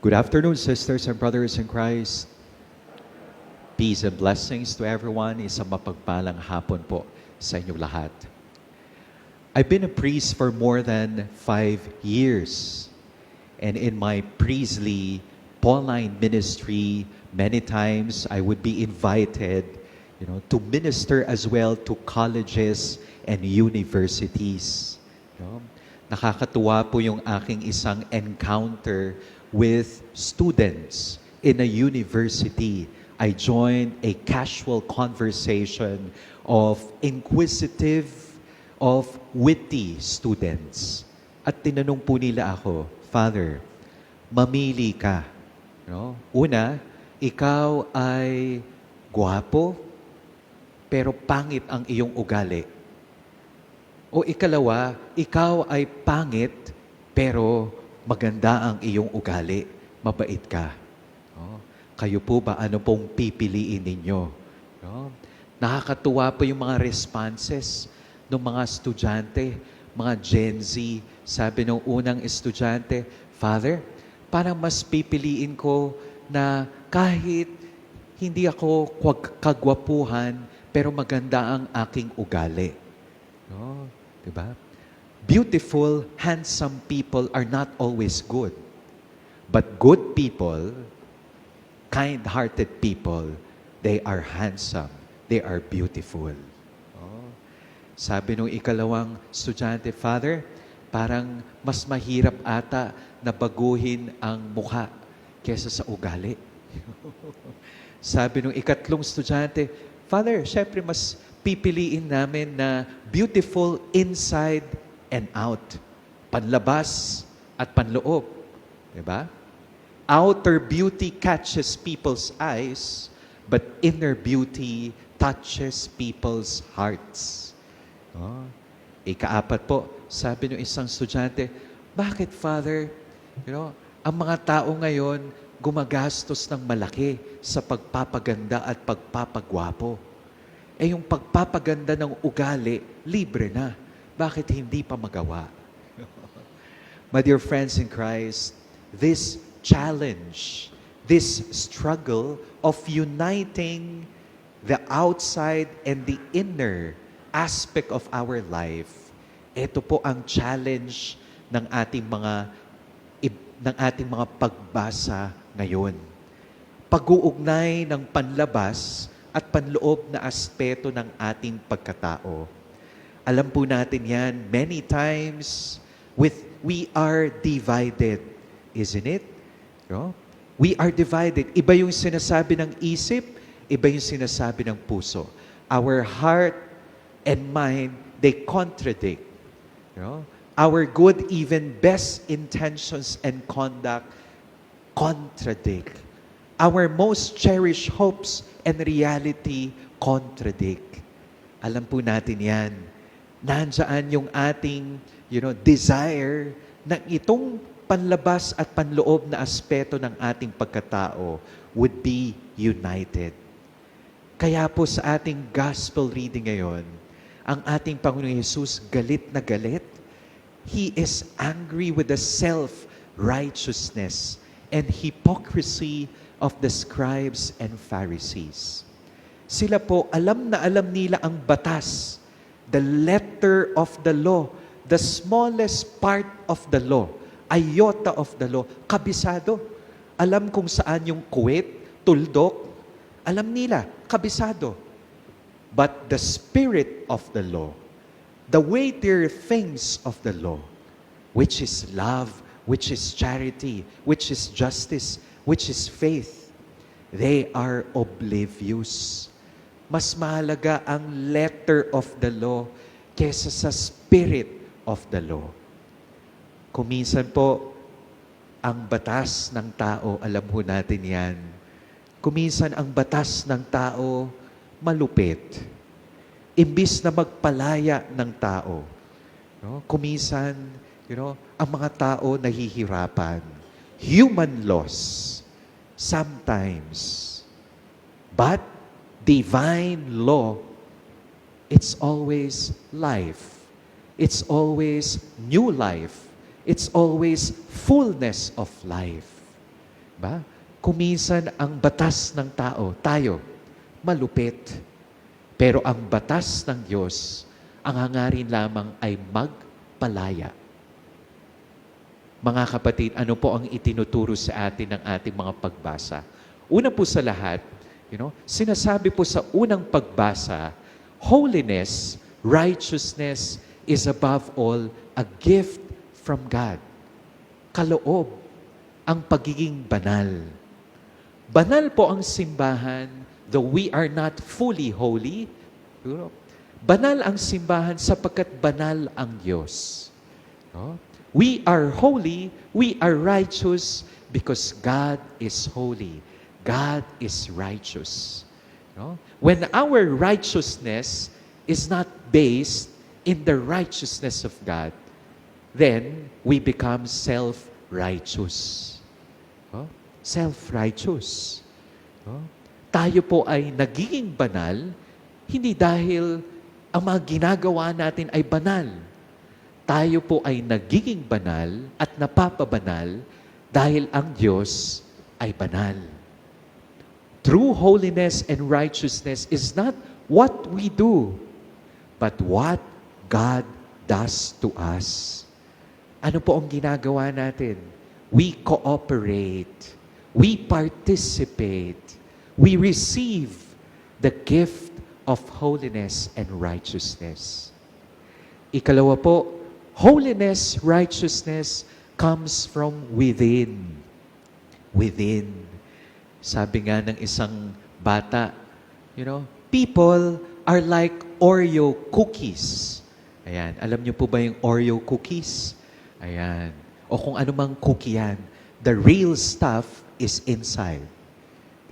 Good afternoon, sisters and brothers in Christ. Peace and blessings to everyone. Isang mapagpalang hapon po sa inyo lahat. I've been a priest for more than five years. And in my priestly Pauline ministry, many times I would be invited, you know, to minister as well to colleges and universities. You know, nakakatuwa po yung aking isang encounter with students in a university. I joined a casual conversation of inquisitive, of witty students. At tinanong po nila ako, Father, mamili ka. No? Una, ikaw ay guwapo, pero pangit ang iyong ugali. O ikalawa, ikaw ay pangit, pero maganda ang iyong ugali. Mabait ka. No? Kayo po ba, ano pong pipiliin ninyo? No? Nakakatuwa po yung mga responses ng mga estudyante, mga Gen Z. Sabi ng unang estudyante, Father, parang mas pipiliin ko na kahit hindi ako kagwapuhan, pero maganda ang aking ugali. No? Diba? Beautiful, handsome people are not always good. But good people, kind-hearted people, they are handsome. They are beautiful. Oh. Sabi nung ikalawang estudyante, Father, parang mas mahirap ata na baguhin ang mukha kesa sa ugali. Sabi nung ikatlong estudyante, Father, syempre mas pipiliin namin na beautiful inside and out. Panlabas at panloob. Diba? Outer beauty catches people's eyes, but inner beauty touches people's hearts. Oh. Ikaapat po, sabi ng isang estudyante, bakit Father, you know, ang mga tao ngayon gumagastos ng malaki sa pagpapaganda at pagpapagwapo. Eh yung pagpapaganda ng ugali, libre na. Bakit hindi pa magawa? My dear friends in Christ, this challenge, this struggle of uniting the outside and the inner aspect of our life, ito po ang challenge ng ating mga ng ating mga pagbasa ngayon. Pag-uugnay ng panlabas at panloob na aspeto ng ating pagkatao. Alam po natin yan, many times with we are divided, isn't it? No? We are divided. Iba yung sinasabi ng isip, iba yung sinasabi ng puso. Our heart and mind, they contradict. No? Our good, even best intentions and conduct contradict. Our most cherished hopes and reality contradict. Alam po natin yan. Nandyan yung ating you know, desire na itong panlabas at panloob na aspeto ng ating pagkatao would be united. Kaya po sa ating gospel reading ngayon, ang ating Panginoong Yesus galit na galit. He is angry with the self-righteousness and hypocrisy of the scribes and Pharisees. Sila po, alam na alam nila ang batas, the letter of the law, the smallest part of the law, iota of the law, kabisado. Alam kung saan yung kuwit, tuldok, alam nila, kabisado. But the spirit of the law, the weightier things of the law, which is love, which is charity, which is justice, which is faith, they are oblivious. Mas mahalaga ang letter of the law kesa sa spirit of the law. Kuminsan po, ang batas ng tao, alam ho natin yan, kuminsan ang batas ng tao malupit. Imbis na magpalaya ng tao, no? kuminsan, you know, ang mga tao nahihirapan. Human loss, sometimes. But divine law, it's always life. It's always new life. It's always fullness of life. Ba? Kuminsan ang batas ng tao, tayo, malupit. Pero ang batas ng Diyos, ang hangarin lamang ay magpalaya. Mga kapatid, ano po ang itinuturo sa atin ng ating mga pagbasa? Una po sa lahat, you know, sinasabi po sa unang pagbasa, holiness, righteousness is above all a gift from God. Kaloob ang pagiging banal. Banal po ang simbahan, though we are not fully holy. Banal ang simbahan sapagkat banal ang Diyos. No? We are holy, we are righteous because God is holy. God is righteous. No? When our righteousness is not based in the righteousness of God, then we become self-righteous. No? Self-righteous. No? Tayo po ay nagiging banal, hindi dahil ang mga ginagawa natin ay banal. Tayo po ay nagiging banal at napapabanal dahil ang Diyos ay banal. True holiness and righteousness is not what we do, but what God does to us. Ano po ang ginagawa natin? We cooperate. We participate. We receive the gift of holiness and righteousness. Ikalawa po, holiness, righteousness comes from within. Within. Sabi nga ng isang bata, you know, people are like Oreo cookies. Ayan, alam niyo po ba yung Oreo cookies? Ayan. O kung ano mang cookie yan, the real stuff is inside.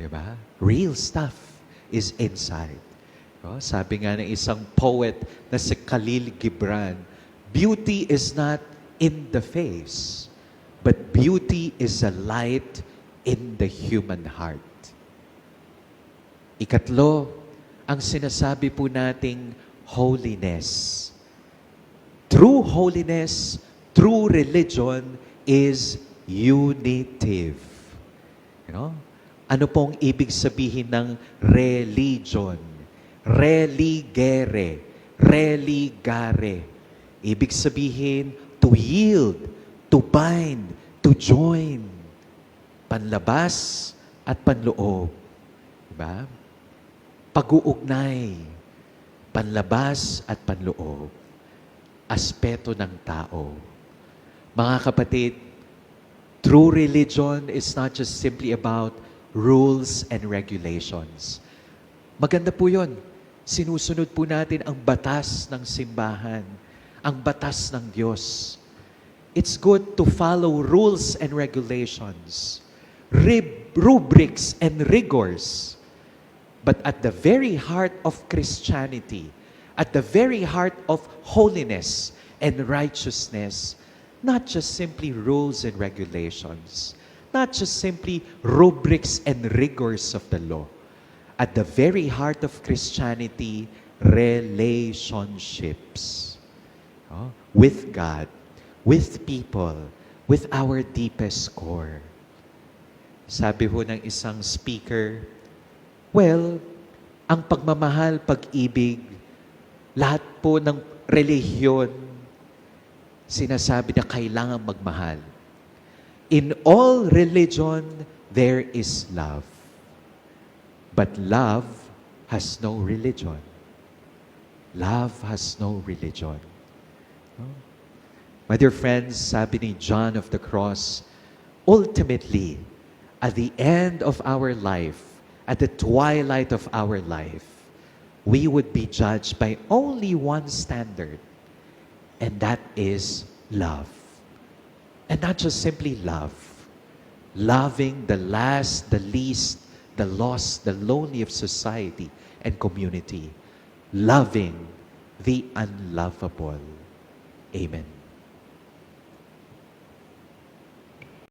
Diba? Real stuff is inside. No? Sabi nga ng isang poet na si Khalil Gibran, beauty is not in the face, but beauty is a light in the human heart. Ikatlo, ang sinasabi po nating holiness. True holiness, true religion is unitive. You know? Ano pong ibig sabihin ng religion? Religere. Religare. Ibig sabihin, to yield, to bind, to join. Panlabas at panloob. Diba? Pag-uugnay. Panlabas at panloob. Aspeto ng tao. Mga kapatid, true religion is not just simply about rules and regulations. Maganda po yun. Sinusunod po natin ang batas ng simbahan, ang batas ng Diyos. It's good to follow rules and regulations, rib- rubrics and rigors. But at the very heart of Christianity, at the very heart of holiness and righteousness, not just simply rules and regulations, not just simply rubrics and rigors of the law. At the very heart of Christianity, relationships with God, with people, with our deepest core. Sabi ho ng isang speaker, well, ang pagmamahal, pag-ibig, lahat po ng relihiyon, sinasabi na kailangan magmahal. In all religion, there is love. But love has no religion. Love has no religion. My dear friends, sabi ni John of the Cross, ultimately, at the end of our life, at the twilight of our life, we would be judged by only one standard, and that is love. And not just simply love, loving the last, the least, the lost, the lonely of society and community, loving the unlovable. Amen.